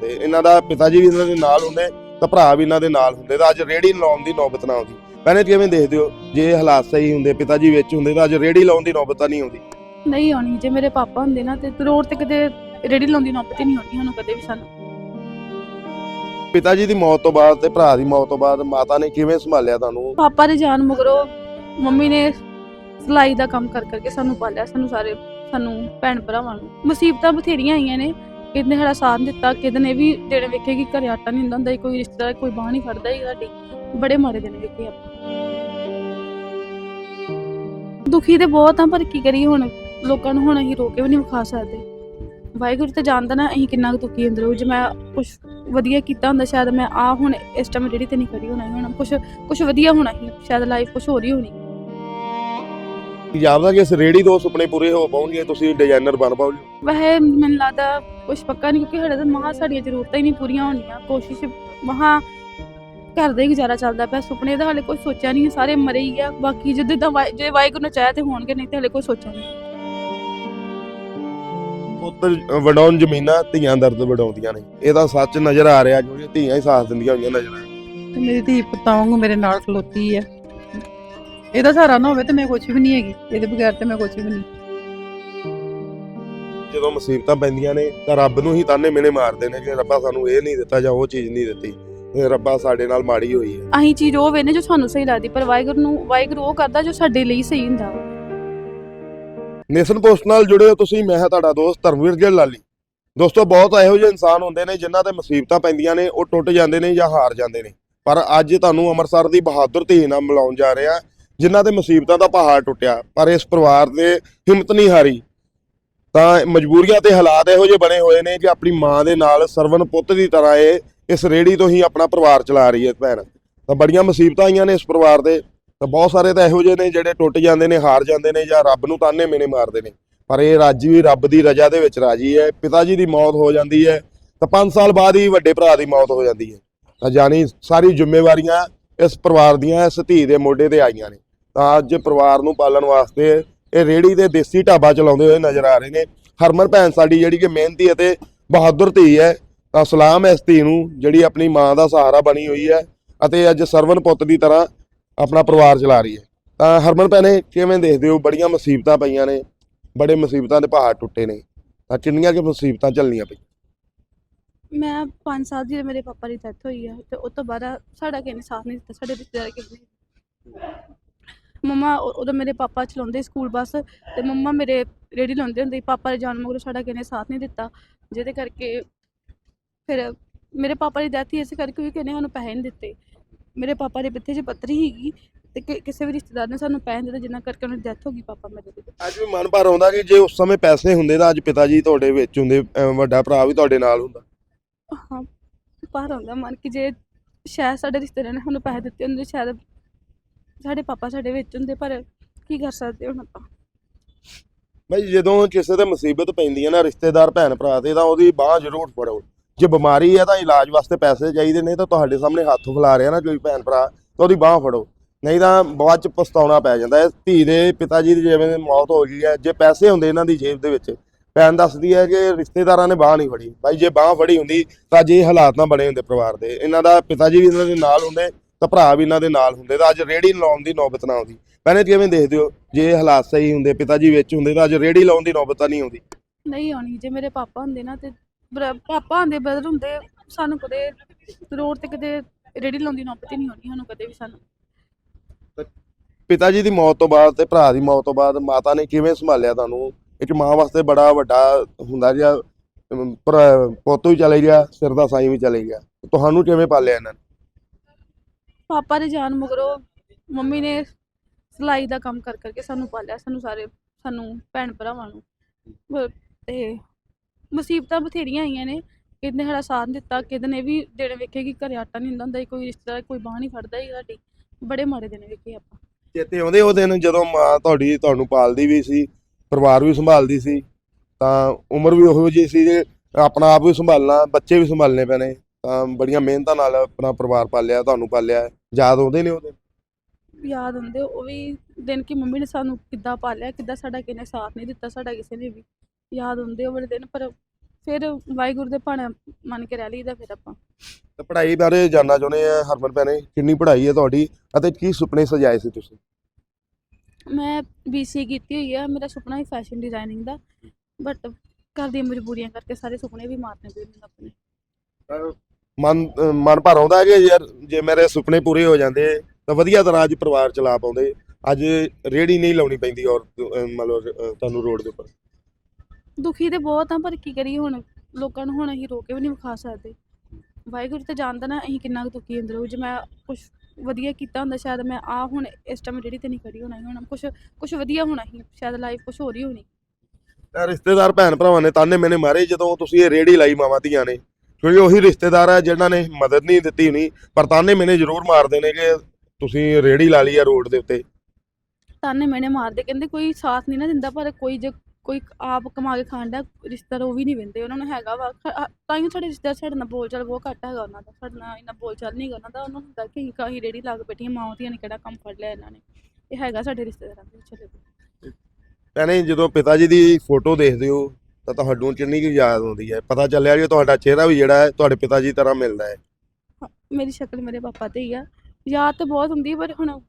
ਤੇ ਇਹਨਾਂ ਦਾ ਪਿਤਾ ਜੀ ਵੀ ਇਹਨਾਂ ਦੇ ਨਾਲ ਹੁੰਦੇ ਤਾਂ ਭਰਾ ਵੀ ਇਹਨਾਂ ਦੇ ਨਾਲ ਹੁੰਦੇ ਤਾਂ ਅੱਜ ਰੇੜੀ ਲਾਉਣ ਦੀ ਨੌਬਤ ਨਾ ਆਉਂਦੀ। ਭੈਣੇ ਕਿਵੇਂ ਦੇਖਦੇ ਹੋ ਜੇ ਇਹ ਹਾਲਾਤ ਸਹੀ ਹੁੰਦੇ ਪਿਤਾ ਜੀ ਵਿੱਚ ਹੁੰਦੇ ਤਾਂ ਅੱਜ ਰੇੜੀ ਲਾਉਣ ਦੀ ਨੌਬਤ ਤਾਂ ਨਹੀਂ ਆਉਂਦੀ। ਨਹੀਂ ਆਉਣੀ ਜੇ ਮੇਰੇ ਪਾਪਾ ਹੁੰਦੇ ਨਾ ਤੇ ਰੋਡ ਤੇ ਕਿਤੇ ਰੇੜੀ ਲਾਉਂਦੀ ਨੌਬਤ ਹੀ ਨਹੀਂ ਆਉਣੀ ਸਾਨੂੰ ਕਦੇ ਵੀ ਸਾਨੂੰ। ਪਿਤਾ ਜੀ ਦੀ ਮੌਤ ਤੋਂ ਬਾਅਦ ਤੇ ਭਰਾ ਦੀ ਮੌਤ ਤੋਂ ਬਾਅਦ ਮਾਤਾ ਨੇ ਕਿਵੇਂ ਸੰਭਾਲਿਆ ਤੁਹਾਨੂੰ? ਪਾਪਾ ਦੇ ਜਾਣ ਮਗਰੋਂ ਮੰਮੀ ਨੇ ਸਿਲਾਈ ਦਾ ਕੰਮ ਕਰ ਕਰਕੇ ਸਾਨੂੰ ਪਾਲਿਆ ਸਾਨੂੰ ਸਾਰੇ ਸਾਨੂੰ ਭੈਣ ਭਰਾਵਾਂ ਨੂੰ। ਮੁਸੀਬਤਾਂ ਬਥੇਰੀਆਂ ਆਈਆਂ ਨੇ ਕਿਤੇ ਸਾਡਾ ਸਾਥ ਦਿੱਤਾ ਕਿਤੇ ਵੀ ਦਿਨ ਵੇਖੇ ਕਿ ਘਰੇ ਆਟਾ ਨਹੀਂ ਹੁੰਦਾ ਹੁੰਦਾ ਸੀ, ਕੋਈ ਰਿਸ਼ਤੇਦਾਰ ਕੋਈ ਬਾਂਹ ਨਹੀਂ ਫੜਦਾ ਹੀ ਸਾਡੀ। ਬੜੇ ਮਾੜੇ ਦਿਨ ਵੇਖੇ ਆਪਾਂ। ਦੁਖੀ ਤੇ ਬਹੁਤ ਆ ਪਰ ਕੀ ਕਰੀਏ ਹੁਣ? ਲੋਕਾਂ ਨੂੰ ਹੁਣ ਅਸੀਂ ਰੋ ਕੇ ਵੀ ਨਹੀਂ ਵਿਖਾ ਸਕਦੇ। ਵਾਹਿਗੁਰੂ ਤੇ ਜਾਣਦਾ ਨਾ ਅਸੀਂ ਕਿੰਨਾ ਕੁ ਦੁਖੀ ਅੰਦਰੋਂ। ਜੇ ਮੈਂ ਕੁਝ ਵਧੀਆ ਕੀਤਾ ਹੁੰਦਾ ਸ਼ਾਇਦ ਮੈਂ ਆ ਹੁਣ ਇਸ ਟਾਈਮ ਜਿਹੜੀ ਤੇ ਨਹੀਂ ਖੜੀ ਹੋਣਾ ਸੀ ਹੁਣ। ਕੁਝ ਕੁਝ ਵਧੀਆ ਹੋਣਾ ਸੀ। ਸ਼ਾਇਦ ਲਾਈਫ ਕੁਝ ਹੋਰ ਹੀ ਹੋਣੀ। ਜਾਪਦਾ ਕਿ ਇਸ ਰੇੜੀ ਤੋਂ ਸੁਪਨੇ ਪੂਰੇ ਹੋ ਪਾਉਣਗੇ ਤੁਸੀਂ ਡਿਜ਼ਾਈਨਰ ਬਣ ਪਾਓਗੇ? ਵੈਸੇ ਮੈਨੂੰ ਲੱਗਦਾ ਕੁਝ ਪੱਕਾ ਨਹੀਂ ਕਿਉਂਕਿ ਸਾਡੇ ਤਾਂ ਮਹਾ ਸਾਡੀਆਂ ਜ਼ਰੂਰਤਾਂ ਹੀ ਨਹੀਂ ਪੂਰੀਆਂ ਹੋਣੀਆਂ। ਕੋਸ਼ਿਸ਼ ਮਹਾ ਘਰ ਦਾ ਹੀ ਗੁਜ਼ਾਰਾ ਚੱਲਦਾ ਪਿਆ ਸੁਪਨੇ ਦਾ ਹਾਲੇ ਕੋਈ ਸੋਚਿਆ ਨਹੀਂ ਸਾਰੇ ਮਰੇ ਹੀ ਆ। ਬਾਕੀ ਜਦੋਂ ਤਾਂ ਵਾਹਿ- ਜੇ ਵਾਹਿਗੁਰੂ ਨੇ ਚਾਹਿਆ ਤੇ ਹੋਣਗੇ ਨਹੀਂ ਤੇ ਹਾਲੇ ਕੋਈ ਸੋਚਿਆ ਨਹੀਂ। ਪੁੱਤ ਵਡਾਉਣ ਜ਼ਮੀਨਾਂ ਧੀਆਂ ਦਰਦ ਵਡਾਉਂਦੀਆਂ ਨੇ। ਇਹ ਤਾਂ ਸੱਚ ਨਜ਼ਰ ਆ ਰਿਹਾ ਕਿਉਂਕਿ ਧੀਆਂ ਹੀ ਸਾਥ ਦਿੰਦੀਆਂ ਹੋਈਆਂ ਨਜ਼ਰ। ਆ। ਤੇ ਮੇਰੀ ਧੀ ਪੁੱਤਾਂ ਵਾਂਗੂ ਮੇਰੇ ਨਾਲ ਖਲੋਤੀ ਹੈ ਇਹਦਾ ਸਹਾਰਾ ਨਾ ਹੋਵੇ ਤੇ ਮੈਂ ਕੁਝ ਵੀ ਨਹੀਂ ਹੈਗੀ ਇਹਦੇ ਬਗੈਰ ਤੇ ਮੈਂ ਕੁਝ ਵੀ ਨਹੀਂ। ਜਦੋਂ ਮੁਸੀਬਤਾਂ ਪੈਂਦੀਆਂ ਨੇ ਤਾਂ ਰੱਬ ਨੂੰ ਹੀ ਤਾਨੇ ਮਿਹਣੇ ਮਾਰਦੇ ਨੇ ਕਿ ਰੱਬਾ ਸਾਨੂੰ ਇਹ ਨਹੀਂ ਦਿੱਤਾ ਜਾਂ ਉਹ ਚੀਜ਼ ਨਹੀਂ ਦਿੱਤੀ ਤੇ ਰੱਬਾ ਸਾਡੇ ਨਾਲ ਮਾੜੀ ਹੋਈ ਹੈ। ਅਹੀਂ ਚੀਜ਼ ਉਹ ਵੇਨੇ ਜੋ ਸਾਨੂੰ ਸਹੀ ਲੱਗਦੀ ਪਰ ਵਾਹਿਗੁਰੂ ਨੂੰ ਵਾਹਿਗੁਰੂ ਉਹ ਕਰਦਾ ਜੋ ਸਾਡੇ ਲਈ ਸਹੀ ਹੁੰਦਾ। ਨੇਸ਼ਨ ਪੋਸਟ ਨਾਲ ਜੁੜੇ ਹੋ ਤੁਸੀਂ ਮੈਂ ਹਾਂ ਤੁਹਾਡਾ ਦੋਸਤ ਧਰਮਵੀਰ ਗਿੱਲ ਲਾਲੀ। ਦੋਸਤੋ ਬਹੁਤ ਇਹੋ ਜਿਹੇ ਇਨਸਾਨ ਹੁੰਦੇ ਨੇ ਜਿਨ੍ਹਾਂ ਤੇ ਮੁਸੀਬਤਾਂ ਪੈਂਦੀਆਂ ਨੇ ਉਹ ਟੁੱਟ ਜਾਂਦੇ ਨੇ ਜਾਂ ਹਾਰ ਜਾਂਦੇ ਨੇ। ਪਰ ਅੱਜ ਤੁਹਾਨੂੰ ਅੰਮ੍ਰਿਤਸਰ ਦੀ ਬਹਾਦਰ ਧੀ ਨਾਲ ਮਿਲਾਉਣ ਜਾ ਰਹੇ ਜਿਨ੍ਹਾਂ ਤੇ ਮੁਸੀਬਤਾਂ ਦਾ ਪਹਾੜ ਟੁੱਟਿਆ, ਪਰ ਇਸ ਪਰਿਵਾਰ ਦੇ ਹਿੰਮਤ ਨਹੀਂ ਹਾਰੀ। ਤਾਂ ਮਜਬੂਰੀਆਂ ਤੇ ਹਾਲਾਤ ਇਹੋ ਜਿਹੇ ਬਣੇ ਹੋਏ ਨੇ ਕਿ ਆਪਣੀ ਮਾਂ ਦੇ ਨਾਲ ਸਰਵਨ ਪੁੱਤ ਦੀ ਤਰ੍ਹਾਂ ਇਹ ਇਸ ਰੇੜੀ ਤੋਂ ਹੀ ਆਪਣਾ ਪਰਿਵਾਰ ਚਲਾ ਰਹੀ ਹੈ ਭੈਣ। ਤਾਂ ਬੜੀਆਂ ਮੁਸੀਬਤਾਂ ਆਈਆਂ ਨੇ ਇਸ ਪਰਿਵਾਰ ਦੇ। ਤਾਂ ਬਹੁਤ ਸਾਰੇ ਤਾਂ ਇਹੋ ਜਿਹੇ ਨੇ ਜਿਹੜੇ ਟੁੱਟ ਜਾਂਦੇ ਨੇ, ਹਾਰ ਜਾਂਦੇ ਨੇ ਜਾਂ ਰੱਬ ਨੂੰ ਤਾਨੇ ਮੇਨੇ ਮਾਰਦੇ ਨੇ। ਪਰ ਇਹ ਰਾਜੀ ਵੀ ਰੱਬ ਦੀ ਰਜ਼ਾ ਦੇ ਵਿੱਚ ਰਾਜੀ ਹੈ, ਪਿਤਾ ਜੀ ਦੀ ਮੌਤ ਹੋ ਜਾਂਦੀ ਹੈ, ਤਾਂ 5 ਸਾਲ ਬਾਅਦ ਹੀ ਵੱਡੇ ਭਰਾ ਦੀ ਮੌਤ ਹੋ ਜਾਂਦੀ ਹੈ। ਤਾਂ ਜਾਨੀ ਸਾਰੀ ਜ਼ਿੰਮੇਵਾਰੀਆਂ ਇਸ ਪਰਿਵਾਰ ਦੀਆਂ, ਇਸ ਧੀ ਦੇ ਮੋਢੇ ਤੇ ਆਈਆਂ ਨੇ। ਤਾਂ ਅੱਜ ਪਰਿਵਾਰ ਨੂੰ ਪਾਲਣ ਵਾਸਤੇ ਇਹ ਰੇੜੀ ਤੇ ਦੇਸੀ ਢਾਬਾ ਚਲਾਉਂਦੇ ਹੋਏ ਨਜ਼ਰ ਆ ਰਹੇ ਨੇ। ਹਰਮਨ ਭੈਣ ਸਾਡੀ ਜਿਹੜੀ ਕਿ ਮਿਹਨਤੀ ਅਤੇ ਬਹਾਦਰ ਧੀ ਹੈ, ਤਾਂ ਸਲਾਮ ਹੈ ਇਸ ਧੀ ਨੂੰ, ਜਿਹੜੀ ਆਪਣੀ ਮਾਂ ਦਾ ਸਹਾਰਾ ਬਣੀ ਹੋਈ ਹੈ ਅਤੇ ਅੱਜ ਸਰਵਨ ਪੁੱਤ ਦੀ ਤਰ੍ਹਾਂ ਆਪਣਾ ਪਰਿਵਾਰ ਚਲਾ ਰਹੀ ਹੈ। ਤਾਂ ਹਰਮਨ ਭੈਣੇ, ਕਿਵੇਂ ਦੇਖਦੇ ਹੋ? ਬੜੀਆਂ ਮੁਸੀਬਤਾਂ ਪਈਆਂ ਨੇ, ਬੜੇ ਮੁਸੀਬਤਾਂ ਦੇ ਪਹਾੜ ਟੁੱਟੇ ਨੇ, ਤਾਂ ਕਿੰਨੀਆਂ ਕਿ ਮੁਸੀਬਤਾਂ ਚੱਲਣੀਆਂ ਪਈਆਂ? ਮੈਂ 5 ਸਾਲ ਦੀ ਮੇਰੇ ਪਾਪਾ ਦੀ ਡੈਥ ਹੋਈ ਹੈ ਤੇ ਉਸ ਤੋਂ ਬਾਅਦ ਸਾਡਾ ਕਿਸੇ ਨੇ ਸਾਥ ਨਹੀਂ ਦਿੱਤਾ, ਸਾਡੇ ਰਿਸ਼ਤੇਦਾਰ ਕਿਸੇ ਨੇ। ਮੰਮਾ ਉਦੋਂ ਮੇਰੇ ਪਾਪਾ ਚਲਾਉਂਦੇ ਸਕੂਲ ਬੱਸ ਤੇ ਮੰਮਾ ਮੇਰੇ ਰੇੜੀ ਲਾਉਂਦੇ ਹੁੰਦੇ ਸੀ। ਪਾਪਾ ਦੇ ਜਾਣ ਮਗਰੋਂ ਸਾਡਾ ਕਿਸੇ ਨੇ ਸਾਥ ਨਹੀਂ ਦਿੱਤਾ। ਜਿਹਦੇ ਕਰਕੇ ਫਿਰ ਮੇਰੇ ਪਾਪਾ ਦੀ ਡੈਥ ਹੀ ਇਸੇ ਕਰਕੇ ਹੋਈ ਕਿ ਇਹਨੇ ਸਾਨੂੰ ਪੈਸੇ ਨਹੀਂ ਦਿੱਤੇ। ਮੇਰੇ ਪਾਪਾ ਦੇ ਪਿੱਛੇ 'ਚ ਪੱਤਰੀ ਸੀਗੀ ਤੇ ਕਿ- ਕਿਸੇ ਵੀ ਰਿਸ਼ਤੇਦਾਰ ਨੇ ਸਾਨੂੰ ਪੈਸੇ ਨਹੀਂ ਦਿੱਤੇ ਜਿੰਨਾ ਕਰਕੇ ਉਹਨਾਂ ਦੀ ਡੈਥ ਹੋ ਗਈ ਪਾਪਾ ਮੇਰੇ ਦੀ ਅੱਜ ਵੀ ਮਨ ਭਰ ਆਉਂਦਾ ਕਿ ਜੇ ਉਸ ਸਮੇਂ ਪੈਸੇ ਹੁੰਦੇ ਤਾਂ ਅੱਜ ਪਿਤਾ ਜੀ ਤੁਹਾਡੇ ਵਿੱਚ ਹੁੰਦੇ ਅਹ ਵੱਡਾ ਭਰਾ ਵੀ ਤੁਹਾਡੇ ਨਾਲ ਹੁੰਦਾ। ਹਾਂ ਬਾਹਰ ਆਉਂਦਾ ਮਨ ਕਿ ਜੇ ਸ਼ਾਇਦ ਸਾਡੇ ਰਿਸ਼ਤੇਦਾਰਾਂ ਨੇ ਸਾਨੂੰ ਪੈਸੇ ਦਿੱਤੇ ਹੁੰਦੇ ਸ਼ਾਇਦ ਸਾਡੇ ਪਾਪਾ ਸਾਡੇ ਵਿੱਚ ਹੁੰਦੇ, ਪਰ ਕੀ ਕਰ ਸਕਦੇ ਹੁਣ ਆਪਾਂ? ਬਈ ਜਦੋਂ ਕਿਸੇ ਤੇ ਮੁਸੀਬਤ ਪੈਂਦੀ ਹੈ ਨਾ, ਰਿਸ਼ਤੇਦਾਰ, ਭੈਣ ਭਰਾ ਤੇ, ਤਾਂ ਉਹਦੀ ਬਾਹ ਜ਼ਰੂਰ ਫੜੋ। ਜੇ ਬਿਮਾਰੀ ਹੈ ਤਾਂ ਇਲਾਜ ਵਾਸਤੇ ਪੈਸੇ ਚਾਹੀਦੇ ਨੇ, ਤਾਂ ਤੁਹਾਡੇ ਸਾਹਮਣੇ ਹੱਥ ਫੈਲਾ ਰਿਹਾ ਨਾ ਕੋਈ ਭੈਣ ਭਰਾ, ਤਾਂ ਉਹਦੀ ਬਾਹ ਫੜੋ। ਨਹੀਂ ਤਾਂ ਬਾਅਦ ਚ ਪਛਤਾਉਣਾ ਪੈ ਜਾਂਦਾ। ਹੈ ਧੀ ਦੇ ਪਿਤਾ ਜੀ ਦੀ ਜਿਵੇਂ ਮੌਤ ਹੋ ਗਈ ਹੈ, ਜੇ ਪੈਸੇ ਹੁੰਦੇ ਇਹਨਾਂ ਦੀ ਜੇਬ ਦੇ ਵਿੱਚ, ਭੈਣ ਦੱਸਦੀ ਹੈ ਕਿ ਰਿਸ਼ਤੇਦਾਰਾਂ ਨੇ ਬਾਹ ਨਹੀਂ ਫੜੀ। ਬਾਈ ਜੇ ਬਾਹ ਫੜੀ ਹੁੰਦੀ, ਤਾਂ ਜੇ ਹਾਲਾਤ ਨਾ ਬਣੇ ਹੁੰਦੇ ਪਰਿਵਾਰ ਦੇ। ਇਹਨਾਂ ਦਾ ਪਿਤਾ ਜੀ ਵੀ ਇਹਨਾਂ ਦੇ ਨਾਲ ਹੁੰਦੇ ਤਾਂ ਭਰਾ ਵੀ ਇਹਨਾਂ ਦੇ ਨਾਲ ਹੁੰਦੇ ਤਾਂ ਅੱਜ ਰੇੜੀ ਲਾਉਣ ਦੀ ਨੌਬਤ ਨਾ ਆਉਂਦੀ। ਭੈਣੇ ਕਿਵੇਂ ਦੇਖਦੇ ਹੋ? ਜੇ ਹਾਲਾਤ ਸਹੀ ਹੁੰਦੇ ਪਿਤਾ ਜੀ ਵਿੱਚ ਹੁੰਦੇ ਤਾਂ ਅੱਜ ਰੇੜੀ ਲਾਉਣ ਦੀ ਨੌਬਤ ਤਾਂ ਨਹੀਂ ਆਉਂਦੀ। ਨਹੀਂ ਆਉਣੀ। ਜੇ ਮੇਰੇ ਪਾਪਾ ਹੁੰਦੇ ਨਾ ਤੇ ਬਰ- ਪਾਪਾ ਹੁੰਦੇ ਬ੍ਰਦਰ ਹੁੰਦੇ ਸਾਨੂੰ ਕਦੇ ਰੋਡ ਤੇ ਕਦੇ ਰੇੜੀ ਲਾਉਂਦੀ ਨੌਬਤ ਹੀ ਨਹੀਂ ਹੋਣੀ ਸਾਨੂੰ ਕਦੇ ਵੀ ਸਾਨੂੰ। ਪਿਤਾ ਜੀ ਦੀ ਮੌਤ ਤੋਂ ਬਾਅਦ ਤੇ ਭਰਾ ਦੀ ਮੌਤ ਤੋਂ ਬਾਅਦ ਮਾਤਾ ਨੇ ਕਿਵੇਂ ਸੰਭਾਲਿਆ ਤੁਹਾਨੂੰ? ਇੱਕ ਮਾਂ ਵਾਸਤੇ ਬੜਾ ਵੱਡਾ ਹੁੰਦਾ ਜਿਹਾ ਅਮ, ਭਰਾ- ਪੁੱਤ ਵੀ ਚਲੇ ਗਿਆ ਸਿਰ ਦਾ ਸਾਈਂ ਵੀ ਚਲੇ ਗਿਆ। ਤੁਹਾਨੂੰ ਕਿਵੇਂ ਪਾਲਿਆ ਇਹਨਾਂ ਨੇ? ਪਾਪਾ ਦੇ ਜਾਣ ਮਗਰੋਂ ਮੰਮੀ ਨੇ ਸਿਲਾਈ ਦਾ ਕੰਮ ਕਰ ਕਰਕੇ ਸਾਨੂੰ ਪਾਲਿਆ ਸਾਨੂੰ ਸਾਰੇ ਸਾਨੂੰ ਭੈਣ ਭਰਾਵਾਂ ਨੂੰ। ਬ- ਤੇ ਮੁਸੀਬਤਾਂ ਬਥੇਰੀਆਂ ਆਈਆਂ ਨੇ ਕਿਤੇ ਨੇ ਸਾਡਾ ਸਾਥ ਦਿੱਤਾ ਕਿਤੇ ਨੇ ਵੀ ਦਿਨ ਵੇਖੇ ਕਿ ਘਰੇ ਆਟਾ ਨਹੀਂ ਹੁੰਦਾ ਹੁੰਦਾ ਸੀ, ਕੋਈ ਰਿਸ਼ਤੇਦਾਰ ਕੋਈ ਬਾਂਹ ਨਹੀਂ ਫੜਦਾ ਸੀ ਸਾਡੀ। ਬੜੇ ਮਾੜੇ ਦਿਨ ਵੇਖੇ ਆਪਾਂ। ਚੇਤੇ ਆਉਂਦੇ ਉਹ ਦਿਨ ਜਦੋਂ ਮਾਂ ਤੁਹਾਡੀ ਤੁਹਾਨੂੰ ਪਾਲਦੀ ਵੀ ਸੀ ਪਰਿਵਾਰ ਵੀ ਸੰਭਾਲਦੀ ਸੀ ਤਾਂ ਉਮਰ ਵੀ ਉਹੋ ਜਿਹੀ ਸੀ ਜੇ ਆਪਣਾ ਆਪ ਵੀ ਸੰਭਾਲਣਾ ਬੱਚੇ ਵੀ ਸੰਭਾਲਣੇ ਪੈਣੇ। ਬੜੀਆਂ ਮਿਹਨਤਾਂ ਨਾਲ ਆਪਣਾ ਪਰਿਵਾਰ ਪਾਲਿਆ ਤੁਹਾਨੂੰ ਪਾਲਿਆ ਯਾਦ ਆਉਂਦੇ ਨੇ ਉਹ ਦਿਨ ਯਾਦ ਹੁੰਦੇ ਉਹ ਵੀ ਦਿਨ ਕਿ ਮੰਮੀ ਨੇ ਸਾਨੂੰ ਕਿੱਦਾਂ ਪਾਲਿਆ ਕਿੱਦਾਂ ਸਾਡਾ ਕਿਸੇ ਨੇ ਸਾਥ ਨਹੀਂ ਦਿੱਤਾ ਸਾਡਾ ਕਿਸੇ ਨੇ ਵੀ। ਯਾਦ ਹੁੰਦੇ ਉਹ ਵਾਲੇ ਦਿਨ ਪਰ ਫਿਰ ਵਾਹਿਗੁਰੂ ਦੇ ਭਾਣਾ ਮੰਨ ਕੇ ਰਹਿ ਲਈਦਾ ਫਿਰ ਆਪਾਂ। ਤੇ ਪੜ੍ਹਾਈ ਬਾਰੇ ਜਾਨਣਾ ਚਾਹੁੰਦੇ ਆ ਹਰਮਨ ਭੈਣੇ ਕਿੰਨੀ ਪੜ੍ਹਾਈ ਹੈ ਤੁਹਾਡੀ ਅਤੇ ਕੀ ਸੁਪਨੇ ਸਜਾਏ ਸੀ ਤੁਸੀਂ? ਮੈਂ ਬੀਸੀਏ ਕੀਤੀ ਹੋਈ ਆ ਮੇਰਾ ਸੁਪਨਾ ਹੀ ਫੈਸ਼ਨ ਡਿਜ਼ਾਈਨਿੰਗ ਦਾ ਬਟ ਘਰ ਦੀਆਂ ਮਜਬੂਰੀਆਂ ਕਰਕੇ ਸਾਰੇ ਸੁਪਨੇ ਵੀ ਮਾਰਨੇ ਪਏ ਮੈਨੂੰ ਆਪਣੇ। ਮਨ ਮਨ ਭਰ ਆਉਂਦਾ ਹੈ ਕਿ ਯਾਰ ਜੇ ਮੇਰੇ ਸੁਪਨੇ ਪੂਰੇ ਹੋ ਜਾਂਦੇ ਤਾਂ ਵਧੀਆ ਤਰ੍ਹਾਂ ਅੱਜ ਪਰਿਵਾਰ ਚਲਾ ਪਾਉਂਦੇ। ਅੱਜ ਰੇੜੀ ਨਹੀਂ ਲਾਉਣੀ ਪੈਂਦੀ ਔਰ ਮਤਲਬ ਤੁਹਾਨੂੰ ਰੋਡ ਦੇ ਉੱਪਰ। ਦੁਖੀ ਤੇ ਬਹੁਤ ਆ ਪਰ ਕੀ ਕਰੀਏ ਹੁਣ? ਲੋਕਾਂ ਨੂੰ ਹੁਣ ਅਸੀਂ ਰੋਕ ਕੇ ਵੀ ਨਹੀਂ ਵਿਖਾ ਸਕਦੇ। ਵਾਹਿਗੁਰੂ ਤੇ ਜਾਣਦਾ ਨਾ ਅਸੀਂ ਕਿੰਨਾ ਦੁਖੀ ਅੰਦਰੋਂ ਜੇ ਮੈਂ ਕੁਝ ਵਧੀਆ ਕੀਤਾ ਹੁੰਦਾ ਸ਼ਾਇਦ ਮੈਂ ਆ ਹੁਣ ਇਸ ਟਾਈਮ ਜਿਹੜੀ ਤੇ ਨਹੀਂ ਖੜੀ ਹੋਣਾ ਸੀ। ਹੁਣ ਕੁਝ ਕੁਝ ਵਧੀਆ ਹੋਣਾ ਸੀ। ਸ਼ਾਇਦ ਲਾਈਫ ਕੁਝ ਹੋਰ ਹੀ ਹੋਣੀ। ਤਾਂ ਰਿਸ਼ਤੇਦਾਰ ਭੈਣ ਭਰਾਵਾਂ ਨੇ ਤਾਨੇ ਮੈਨੇ ਮਾਰੇ ਜਦੋਂ ਤੁਸੀਂ ਇਹ ਰੇੜੀ ਲਾਈ ਮਾਵਾਂ ਧੀਆਂ ਨੇ। ਕਿਉਂਕਿ ਉਹੀ ਰਿਸ਼ਤੇਦਾਰ ਆ ਜਿਨ੍ਹਾਂ ਨੇ ਮਦਦ ਨਹੀਂ ਦਿੱਤੀ ਹੋਣੀ ਪਰ ਤਾਨੇ ਮੈਨੇ ਜ਼ਰੂਰ ਮਾਰਦੇ ਨੇ ਕਿ ਤੁਸੀਂ ਰੇੜੀ ਲਾ ਲਈ ਆ ਰੋਡ ਦੇ ਉੱਤੇ। ਤਾਨੇ ਮੈਨੇ ਮਾਰਦੇ ਕਹਿੰਦੇ ਕੋਈ ਸਾਥ ਨਹੀਂ ਨਾ ਦਿੰਦਾ ਪਰ ਕੋਈ ਜੇ ਕੋਈ ਆਪ ਕਮਾ ਕੇ ਖਾਂਦਾ ਰਿਸ਼ਤੇਦਾਰ ਉਹ ਵੀ ਨਹੀਂ ਵੰਦੇ ਉਹਨਾਂ ਨੂੰ ਹੈਗਾ ਵਾ। ਤਾਂ ਹੀ ਸਾਡੇ ਰਿਸ਼ਤੇਦਾਰ ਸਾਡੇ ਨਾਲ ਬੋਲਚਾਲ ਬਹੁਤ ਘੱਟ ਹੈਗਾ ਉਹਨਾਂ ਦਾ ਸਾਡੇ ਨਾਲ ਇੰਨਾ ਬੋਲਚਾਲ ਨਹੀਂ ਹੈਗਾ ਉਹਨਾਂ ਦਾ ਉਹਨਾਂ ਨੂੰ ਹੁੰਦਾ ਕਿ ਕਾਹੀ ਰੇੜੀ ਲਾ ਕੇ ਬੈਠੀਆਂ ਮਾਵਾਂ ਧੀਆਂ ਨੇ ਕਿਹੜਾ ਕੰਮ ਫੜ ਲਿਆ ਇਹਨਾਂ ਨੇ। ਇਹ ਹੈਗਾ ਸਾਡੇ ਰਿਸ਼ਤੇਦਾਰਾਂ ਦੇ ਵਿੱਚ। ਭੈਣੇ ਜਦੋਂ ਪਿਤਾ ਜੀ ਦੀ ਫੋਟੋ ਦੇਖਦੇ ਹੋ ਤਾਂ ਤੁਹਾਨੂੰ ਕਿੰਨੀ ਕੁ ਯਾਦ ਆਉਂਦੀ ਹੈ? ਪਤਾ ਚੱਲਿਆ ਕਿ ਤੁਹਾਡਾ ਚਿਹਰਾ ਵੀ ਜਿਹੜਾ ਹੈ ਤੁਹਾਡੇ ਪਿਤਾ ਜੀ ਤਰ੍ਹਾਂ ਮਿਲਦਾ ਹੈ। ਮੇਰੀ ਸ਼ਕਲ ਮੇਰੇ ਪਾਪਾ ਤੇ ਹੀ ਆ। ਯਾਦ ਤਾਂ ਬਹੁਤ ਹੁੰਦੀ ਹੈ ਪਰ ਹੁਣ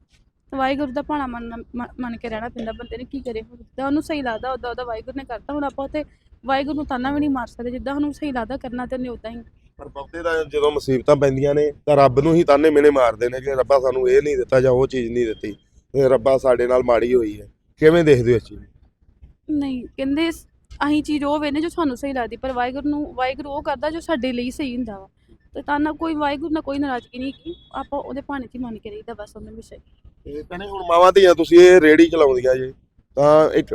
ਵਾਹਿਗੁਰੂ ਦਾ ਭਾਣਾ ਮੰਨ ਕੇ ਰਹਿਣਾ ਪੈਂਦਾ ਬੰਦੇ ਨੇ ਕੀ ਕਰੇ ਹੁਣ? ਜਿੱਦਾਂ ਉਹਨੂੰ ਸਹੀ ਲੱਗਦਾ ਉਦਾਂ ਉਹਦਾ ਵਾਹਿਗੁਰੂ ਨੇ ਕਰਤਾ ਹੁਣ ਆਪਾਂ ਉੱਥੇ ਵਾਹਿਗੁਰੂ ਨੂੰ ਤਾਨਾ ਵੀ ਨਹੀਂ ਮਾਰ ਸਕਦੇ ਜਿੱਦਾਂ ਉਹਨੂੰ ਸਹੀ ਲੱਗਦਾ ਕਰਨਾ ਤੇ ਉਹਨੇ ਉਦਾਂ ਹੀ। ਪਰ ਬਹੁਤੇ ਤਾਂ ਜਦੋਂ ਮੁਸੀਬਤਾਂ ਪੈਂਦੀਆਂ ਨੇ ਤਾਂ ਰੱਬ ਨੂੰ ਹੀ ਤਾਨੇ ਮੈਨੇ ਮਾਰਦੇ ਨੇ ਕਿ ਰੱਬਾ ਸਾਨੂੰ ਇਹ ਨਹੀਂ ਦਿੱਤਾ ਜਾਂ ਉਹ ਚੀਜ਼ ਨਹੀਂ ਦਿੱਤੀ ਤੇ ਰੱਬਾ ਸਾਡੇ ਨਾਲ ਮਾੜੀ ਹੋਈ ਹੈ। ਕਿਵੇਂ ਦੇਖਦੇ ਹੋ ਇਸ ਚੀਜ਼ ਨੂੰ? ਨਹੀਂ ਕਹਿੰਦੇ ਸ- ਅਸੀਂ ਚੀਜ਼ ਉਹ ਵੇਨੇ ਜੋ ਸਾਨੂੰ ਸਹੀ ਲੱਗਦੀ, ਪਰ ਵਾਹਿਗੁਰੂ ਨੂੰ, ਵਾਹਿਗੁਰੂ ਉਹ ਕਰਦਾ ਜੋ ਸਾਡੇ ਲਈ ਸਹੀ ਹੁੰਦਾ ਵਾ। ਤੇ ਤਾਂ ਨਾ ਕੋਈ ਵਾਹਿਗੁਰੂ ਨਾਲ ਕੋਈ ਨਾਰਾਜ਼ਗੀ ਨਹੀਂ ਕਿ ਆਪਾਂ ਉਹਦੇ ਭਾਣੇ 'ਚ ਹੀ ਮੰਨ ਕੇ ਰਹੀਦਾ ਬਸ ਉਹਨੇ ਹਮੇਸ਼ਾ ਹੀ। ਤੇ ਭੈਣੇ ਹੁਣ ਮਾਵਾਂ ਧੀਆਂ ਤੁਸੀਂ ਇਹ ਰੇੜੀ ਚਲਾਉਂਦੀਆਂ ਜੀ, ਤਾਂ ਇੱਕ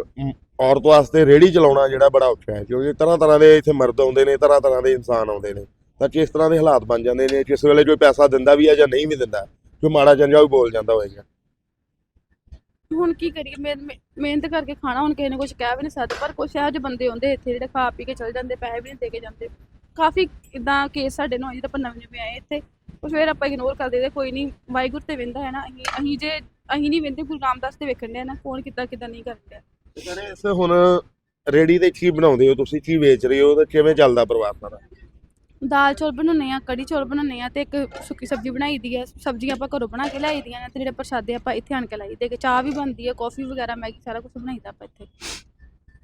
ਔਰਤ ਵਾਸਤੇ ਰੇੜੀ ਚਲਾਉਣਾ ਜਿਹੜਾ ਬੜਾ ਔਖਾ ਹੈ, ਕਿਉਂਕਿ ਤਰ੍ਹਾਂ ਤਰ੍ਹਾਂ ਦੇ ਇੱਥੇ ਮਰਦ ਆਉਂਦੇ ਨੇ, ਤਰ੍ਹਾਂ ਤਰ੍ਹਾਂ ਦੇ ਇਨਸਾਨ ਆਉਂਦੇ ਨੇ, ਤਾਂ ਕਿਸ ਤਰ੍ਹਾਂ ਦੇ ਹਾਲਾਤ ਬਣ ਜਾਂਦੇ ਨੇ, ਕਿਸ ਵੇਲੇ ਕੋਈ ਪੈਸਾ ਦਿੰਦਾ ਵੀ ਹੈ ਜਾਂ ਨਹੀਂ ਵੀ ਦਿੰਦਾ, ਕੋਈ ਮਾੜਾ ਚੰਗਾ ਵੀ ਬੋਲ ਜਾਂਦਾ ਹੋਏਗਾ। ਹੁਣ ਕੀ ਕਰੀਏ? ਮਿਹ- ਮਿਹਨਤ ਕਰਕੇ ਖਾਣਾ ਹੁਣ ਕਿਸੇ ਨੇ ਕੁਝ ਕਹਿ ਵੀ ਨਹੀਂ ਸਕਦਾ, ਪਰ ਕੁਛ ਇਹੋ ਜਿਹੇ ਬੰਦੇ ਆਉਂਦੇ ਇੱਥੇ ਜਿਹੜੇ ਖਾ ਪੀ ਕੇ ਚਲ ਜਾਂਦੇ, ਪੈਸੇ ਵੀ ਨਹੀਂ ਦੇ ਕੇ ਜਾਂਦੇ। ਕਾਫੀ ਇਦਾਂ ਕੇਸ ਸਾਡੇ ਨਾਲ ਹੋਏ ਜਦੋਂ ਆਪਾਂ ਨਵੇਂ ਨਵੇਂ ਆਏ ਇੱਥੇ, ਉਹ ਫਿਰ ਆਪਾਂ ਇਗਨੋਰ ਕਰ ਦਿੰਦੇ ਕੋਈ ਨਹੀਂ ਵਾਹਿਗੁਰੂ ਤੇ ਵਿੰਦਾ ਹੈ ਨਾ, ਅਸੀਂ ਅਸੀਂ ਜੇ, ਅਸੀਂ ਨਹੀਂ ਵਿੰਦੇ ਗੁਰੂ ਰਾਮਦਾਸ ਤੇ ਵੇਖਣ ਦੇ ਨਾ, ਕੌਣ ਕਿੱਦਾਂ ਕਿੱਦਾਂ ਨਹੀਂ ਕਰਦੇ ਤੇ ਇਸ ਹੁਣ ਰੇੜੀ ਤੇ ਕੀ ਬਣਾਉਂਦੇ ਹੋ ਤੁਸੀਂ? ਕੀ ਵੇਚ ਰਹੇ ਹੋ? ਤੇ ਕਿਵੇਂ ਚੱਲਦਾ ਪਰਿਵਾਰ ਸਾਰਾ? ਦਾਲ ਚੌਲ ਬਣਾਉਂਦੇ ਆ ਕੜੀ ਚੌਲ ਬਣਾਉਂਦੇ ਆ ਤੇ ਇੱਕ ਸੁੱਕੀ ਸਬਜ਼ੀ ਬਣਾਈ ਦੀ ਆ ਸਬਜ਼ੀਆਂ ਆਪਾਂ ਘਰੋਂ ਬਣਾ ਕੇ ਲਿਆਈ ਦੀਆਂ ਨੇ ਤੇ ਜਿਹੜੇ ਪ੍ਰਸ਼ਾਦੇ ਆਪਾਂ ਇੱਥੇ ਆਣ ਕੇ ਲਾਈ ਦੇ ਚਾਹ ਵੀ ਬਣਦੀ ਆ ਕਾਫੀ ਵਗੈਰਾ ਮੈਗੀ ਸਾਰਾ ਕੁਝ ਬਣਾਈਦਾ ਆਪਾਂ ਇੱਥੇ।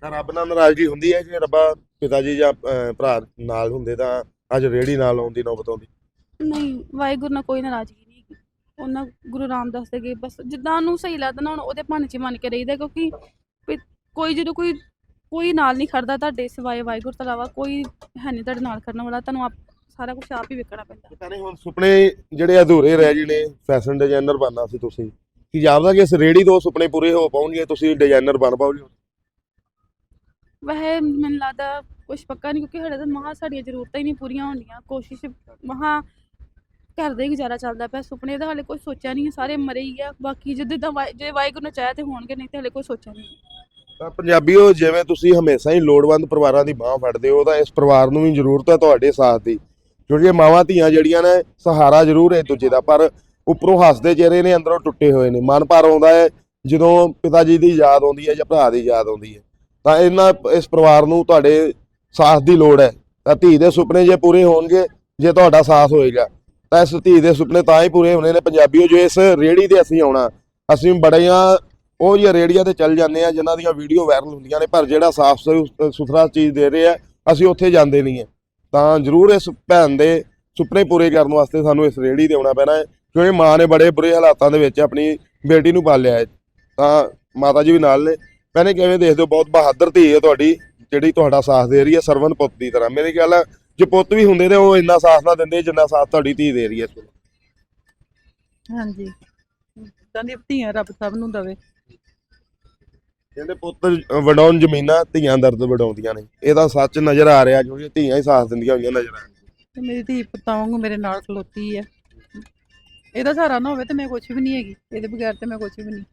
ਤਾਂ ਰੱਬ ਨਾਲ ਨਾਰਾਜ਼ਗੀ ਹੁੰਦੀ ਹੈ ਕਿ ਰੱਬਾ ਪਿਤਾ ਜੀ ਜਾਂ ਅਹ, ਭਰਾ ਨਾਲ ਹੁੰਦੇ ਤਾਂ ਅੱਜ ਰੇੜੀ ਨਾਲ ਆਉਣ ਦੀ ਨੌਬਤ ਆਉਂਦੀ। ਨਹੀਂ ਵਾਹਿਗੁਰੂ ਨਾਲ ਕੋਈ ਨਾਰਾਜ਼ਗੀ ਨਹੀਂ ਹੈਗੀ। ਉਹਨਾਂ ਗੁਰੂ ਰਾਮਦਾਸ ਦੇ ਅੱਗੇ ਬਸ ਜਿੱਦਾਂ ਉਹਨੂੰ ਸਹੀ ਲੱਗਦਾ ਨਾ ਹੁਣ ਉਹਦੇ ਭਾਣੇ 'ਚ ਹੀ ਮੰਨ ਕੇ ਰਹੀਦਾ ਕਿਉਂਕਿ ਵੀ ਕੋਈ ਜਦੋਂ ਕੋਈ ਕੋਈ ਨਾਲ ਨਹੀਂ ਖੜਦਾ ਤੁਹਾਡੇ ਸਿਵਾਏ ਵਾਹਿਗੁਰੂ ਤੋਂ ਇਲਾਵਾ ਕੋਈ ਹੈ ਨਹੀਂ ਤੁਹਾਡੇ ਨਾਲ ਖੜਨ ਵਾਲਾ ਤੁਹਾਨੂੰ ਆਪ ਸਾਰਾ ਕੁਝ ਆਪ ਹੀ ਵੇਖਣਾ ਪੈਂਦਾ। ਕਹਿੰਦੇ ਹੁਣ ਸੁਪਨੇ ਜਿਹੜੇ ਅਧੂਰੇ ਰਹਿ ਗਏ ਨੇ ਫੈਸ਼ਨ ਡਿਜ਼ਾਈਨਰ ਬਣਨਾ ਸੀ ਤੁਸੀਂ। ਕੀ ਜਾਪਦਾ ਕਿ ਇਸ ਰੇੜੀ ਤੋਂ ਸੁਪਨੇ ਪੂਰੇ ਹੋ ਪਾਉਣਗੇ ਤੁਸੀਂ ਡਿਜ਼ਾਈਨਰ ਬਣ ਪਾਓਗੇ? ਵੈਸੇ ਮੈਨੂੰ ਲੱਗਦਾ ਕੁਝ ਪੱਕਾ ਨਹੀਂ ਕਿਉਂਕਿ ਤਾਂ ਮਹਾ ਸਾਡੀਆਂ ਜ਼ਰੂਰਤਾਂ ਹੀ ਨਹੀਂ ਪੂਰੀਆਂ ਹੁੰਦੀਆਂ ਕੋਸ਼ਿਸ਼ ਮਹਾ ਘਰ ਦਾ ਹੀ ਗੁਜ਼ਾਰਾ ਚੱਲਦਾ ਪਿਆ। ਸੁਪਨੇ ਦਾ ਹਾਲੇ ਕੁਝ ਸੋਚਿਆ ਨਹੀਂ ਸਾਰੇ ਮਰੇ ਹੀ ਆ। ਬਾਕੀ ਜਦੋਂ ਜੇ ਵਾਹਿਗੁਰੂ ਨੇ ਚਾਹਿਆ ਤੇ ਹੋਣਗੇ ਨਹੀਂ ਤੇ ਹਾਲੇ ਕੋਈ ਸੋਚਿਆ ਨਹੀਂ। ਤਾਂ ਪੰਜਾਬੀਓ, ਜਿਵੇਂ ਤੁਸੀਂ ਹਮੇਸ਼ਾ ਹੀ ਲੋੜਵੰਦ ਪਰਿਵਾਰਾਂ ਦੀ ਬਾਹ ਫੜਦੇ ਹੋ, ਤਾਂ ਇਸ ਪਰਿਵਾਰ ਨੂੰ ਵੀ ਜ਼ਰੂਰਤ ਹੈ ਤੁਹਾਡੇ ਸਾਥ ਦੀ। ਕਿਉਂਕਿ ਮਾਵਾਂ ਧੀਆਂ ਜਿਹੜੀਆਂ ਨੇ, ਸਹਾਰਾ ਜ਼ਰੂਰ ਹੈ ਇੱਕ ਦੂਜੇ ਦਾ, ਪਰ ਉੱਪਰੋਂ ਹੱਸਦੇ ਚਿਹਰੇ ਨੇ, ਅੰਦਰੋਂ ਟੁੱਟੇ ਹੋਏ ਨੇ। ਮਨ ਭਰ ਆਉਂਦਾ ਹੈ, ਜਦੋਂ ਪਿਤਾ ਜੀ ਦੀ ਯਾਦ ਆਉਂਦੀ ਹੈ ਜਾਂ ਭਰਾ ਦੀ ਯਾਦ ਆਉਂਦੀ ਹੈ। ਤਾਂ ਇਹਨਾਂ, ਇਸ ਪਰਿਵਾਰ ਨੂੰ ਤੁਹਾਡੇ ਸਾਥ ਦੀ ਲੋੜ ਹੈ। ਤਾਂ ਧੀ ਦੇ ਸੁਪਨੇ ਜੇ ਪੂਰੇ ਹੋਣਗੇ, ਜੇ ਤੁਹਾਡਾ ਸਾਥ ਹੋਏਗਾ, ਤਾਂ ਇਸ ਧੀ ਦੇ ਸੁਪਨੇ ਤਾਂ ਹੀ ਪੂਰੇ ਹੋਣੇ ਨੇ। ਪੰਜਾਬੀਓ, ਜੋ ਇਸ ਰੇੜੀ ਤੇ ਅਸੀਂ ਆਉਣਾ, ਅਸੀਂ ਬੜੀਆਂ ਉਹ ਜਿਹੀਆਂ ਰੇੜੀਆਂ ਤੇ ਚੱਲ ਜਾਂਦੇ ਆ, ਜਿਨ੍ਹਾਂ ਦੀਆਂ ਵੀਡੀਓ ਵਾਇਰਲ ਹੁੰਦੀਆਂ ਨੇ, ਪਰ ਜਿਹੜਾ ਸਾਫ਼ ਸੁਥਰਾ ਚੀਜ਼ ਦੇ ਰਹੇ ਆ, ਅਸੀਂ ਉੱਥੇ ਜਾਂਦੇ ਨਹੀਂ ਆ। ਤਾਂ ਜ਼ਰੂਰ ਇਸ ਭੈਣ ਦੇ ਸੁਪਨੇ ਪੂਰੇ ਕਰਨ ਵਾਸਤੇ ਸਾਨੂੰ ਇਸ ਰੇੜੀ ਤੇ ਆਉਣਾ ਪੈਣਾ ਹੈ, ਕਿਉਂਕਿ ਮਾਂ ਨੇ ਬੜੇ ਬੁਰੇ ਹਾਲਾਤਾਂ ਦੇ ਵਿੱਚ ਆਪਣੀ ਬੇਟੀ ਨੂੰ ਪਾਲਿਆ ਹੈ। ਤਾਂ ਮਾਤਾ ਜੀ ਵੀ ਨਾਲ ਨੇ। ਭੈਣੇ, ਕਿਵੇਂ ਦੇਖਦੇ ਹੋ ਬਹੁਤ ਬਹਾਦਰ ਧੀ ਹੈ ਤੁਹਾਡੀ, ਜਿਹੜੀ ਤੁਹਾਡਾ ਸਾਥ ਦੇ ਰਹੀ ਹੈ ਸਰਵਨ ਪੁੱਤ ਦੀ ਤਰ੍ਹਾਂ। ਮੇਰੇ ਖਿਆਲ ਹੈ ਜੇ ਪੁੱਤ ਵੀ ਹੁੰਦੇ ਤੇ ਉਹ ਇੰਨਾ ਸਾਥ ਨਾ ਦਿੰਦੇ ਜਿੰਨਾ ਸਾਥ ਤੁਹਾਡੀ ਧੀ ਦੇ ਰਹੀ ਹੈ ਇਸ ਵੇਲੇ। ਹਾਂਜੀ। ਇਦਾਂ ਦੀ ਧੀਆਂ ਰੱਬ ਸਭ ਨੂੰ ਦਵੇ। ਕਹਿੰਦੇ ਪੁੱਤ ਵਡਾਉਣ ਜ਼ਮੀਨਾਂ ਧੀਆਂ ਦਰਦ ਵਡਾਉਂਦੀਆਂ ਨੇ। ਇਹ ਤਾਂ ਸੱਚ ਨਜ਼ਰ ਆ ਰਿਹਾ ਕਿਉਂਕਿ ਧੀਆਂ ਹੀ ਸਾਥ ਦਿੰਦੀਆਂ ਹੋਈਆਂ ਨਜ਼ਰ ਆ ਤੇ ਮੇਰੀ ਧੀ ਪੁੱਤਾਂ ਵਾਂਗੂ ਮੇਰੇ ਨਾਲ ਖਲੋਤੀ ਹੈ ਇਹਦਾ ਸਹਾਰਾ ਨਾ ਹੋਵੇ ਤੇ ਮੈਂ ਕੁਝ ਵੀ ਨਹੀਂ ਹੈਗੀ। ਇਹਦੇ ਬਗੈਰ ਤੇ ਮੈਂ ਕੁਝ ਵੀ ਨਹੀਂ।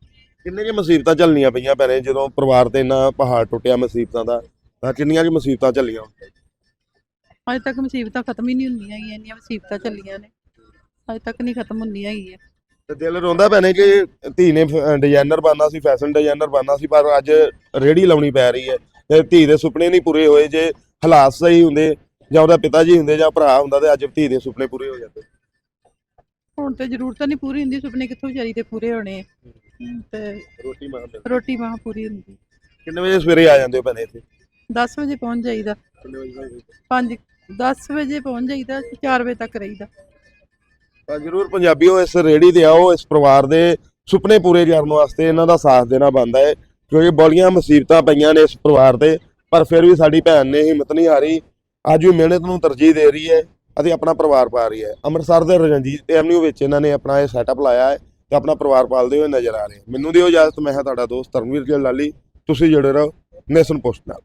ਕਿੰਨੇ ਕਿ ਮੁਸੀਬਤਾਂ ਝੱਲਣੀਆਂ ਪਈਆਂ ਭੈਣੇ ਜਦੋਂ ਪਰਿਵਾਰ ਤੇ ਇੰਨਾ ਪਹਾੜ ਟੁੱਟਿਆ ਮੁਸੀਬਤਾਂ ਦਾ ਤਾਂ ਕਿੰਨੀਆਂ ਕਿ ਮੁਸੀਬਤਾਂ ਝੱਲੀਆਂ? ਅਜੇ ਤੱਕ ਮੁਸੀਬਤਾਂ ਖਤਮ ਹੀ ਨਹੀਂ ਹੁੰਦੀਆਂ ਹੈਗੀਆਂ ਇੰਨੀਆਂ ਮੁਸੀਬਤਾਂ ਚੱਲੀਆਂ ਨੇ। ਅਜੇ ਤੱਕ ਨਹੀਂ ਖਤਮ ਹੁੰਦੀਆਂ ਹੈਗੀਆਂ। ਤੇ ਦਿਲ ਰੋਂਦਾ ਭੈਣੇ ਕਿ ਧੀ ਨੇ ਡਿਜ਼ਾਈਨਰ ਬਣਨਾ ਸੀ ਫੈਸ਼ਨ ਡਿਜ਼ਾਈਨਰ ਬਣਨਾ ਸੀ ਪਰ ਅੱਜ ਰੇੜੀ ਲਾਉਣੀ ਪੈ ਰਹੀ ਹੈ ਤੇ ਧੀ ਦੇ ਸੁਪਨੇ ਨਹੀਂ ਪੂਰੇ ਹੋਏ ਜੇ ਹਾਲਾਤ ਸਹੀ ਹੁੰਦੇ ਜਾਂ ਉਹਦਾ ਪਿਤਾ ਜੀ ਹੁੰਦੇ ਜਾਂ ਭਰਾ ਹੁੰਦਾ ਤੇ ਅੱਜ ਧੀ ਦੇ ਸੁਪਨੇ ਪੂਰੇ ਹੋ ਜਾਂਦੇ। ਹੁਣ ਤੇ ਜ਼ਰੂਰਤ ਨਹੀਂ ਪੂਰੀ ਹੁੰਦੀ ਸੁਪਨੇ ਕਿੱਥੋਂ ਵਿਚਾਰੀ ਦੇ ਪੂਰੇ ਹੋਣੇ ਤੇ ਰੋਟੀ ਮਾਂ ਦੇ। ਰੋਟੀ ਮਾਂ ਪੂਰੀ ਹੁੰਦੀ। ਕਿੰਨੇ ਵਜੇ ਸਵੇਰੇ ਆ ਜਾਂਦੇ ਹੋ ਭੈਣੇ ਇੱਥੇ? 10 ਵਜੇ ਪਹੁੰਚ ਜਾਈਦਾ। ਕਿੰਨੇ ਵਜੇ 5 10 ਵਜੇ ਪਹੁੰਚ ਜਾਈਦਾ 4 ਵਜੇ ਤੱਕ ਰਹੀਦਾ। ਤਾਂ ਜਰੂਰ ਪੰਜਾਬੀਓ, ਇਸ ਰੇੜੀ ਤੇ ਆਓ, ਇਸ ਪਰਿਵਾਰ ਦੇ ਸੁਪਨੇ ਪੂਰੇ ਕਰਨ ਵਾਸਤੇ ਇਹਨਾਂ ਦਾ ਸਾਥ ਦੇਣਾ ਬਣਦਾ ਹੈ, ਕਿਉਂਕਿ ਬੜੀਆਂ ਮੁਸੀਬਤਾਂ ਪਈਆਂ ਨੇ ਇਸ ਪਰਿਵਾਰ ਤੇ, ਪਰ ਫਿਰ ਵੀ ਸਾਡੀ ਭੈਣ ਨੇ ਹਿੰਮਤ ਨਹੀਂ ਹਾਰੀ, ਅੱਜ ਵੀ ਮਿਹਨਤ ਨੂੰ ਤਰਜੀਹ ਦੇ ਰਹੀ ਹੈ ਅਤੇ ਆਪਣਾ ਪਰਿਵਾਰ ਪਾ ਰਹੀ ਹੈ। ਅੰਮ੍ਰਿਤਸਰ ਦੇ ਰਣਜੀਤ ਐਵਨਿਊ ਵਿੱਚ ਇਹਨਾਂ ਨੇ ਆਪਣਾ ਇਹ ਸੈਟਅਪ ਲਾਇਆ ਹੈ ਤੇ ਆਪਣਾ ਪਰਿਵਾਰ ਪਾਲਦੇ ਹੋਏ ਨਜ਼ਰ ਆ ਰਹੇ ਮੈਨੂੰ ਦਿਓ ਇਜਾਜ਼ਤ, ਮੈਂ ਹਾਂ ਤੁਹਾਡਾ ਦੋਸਤ ਧਰਮਵੀਰ ਗਿੱਲ ਲਾਲੀ, ਤੁਸੀਂ ਜੁੜੇ ਰਹੋ ਨੇਸ਼ਨ ਪੋਸਟ ਨਾਲ।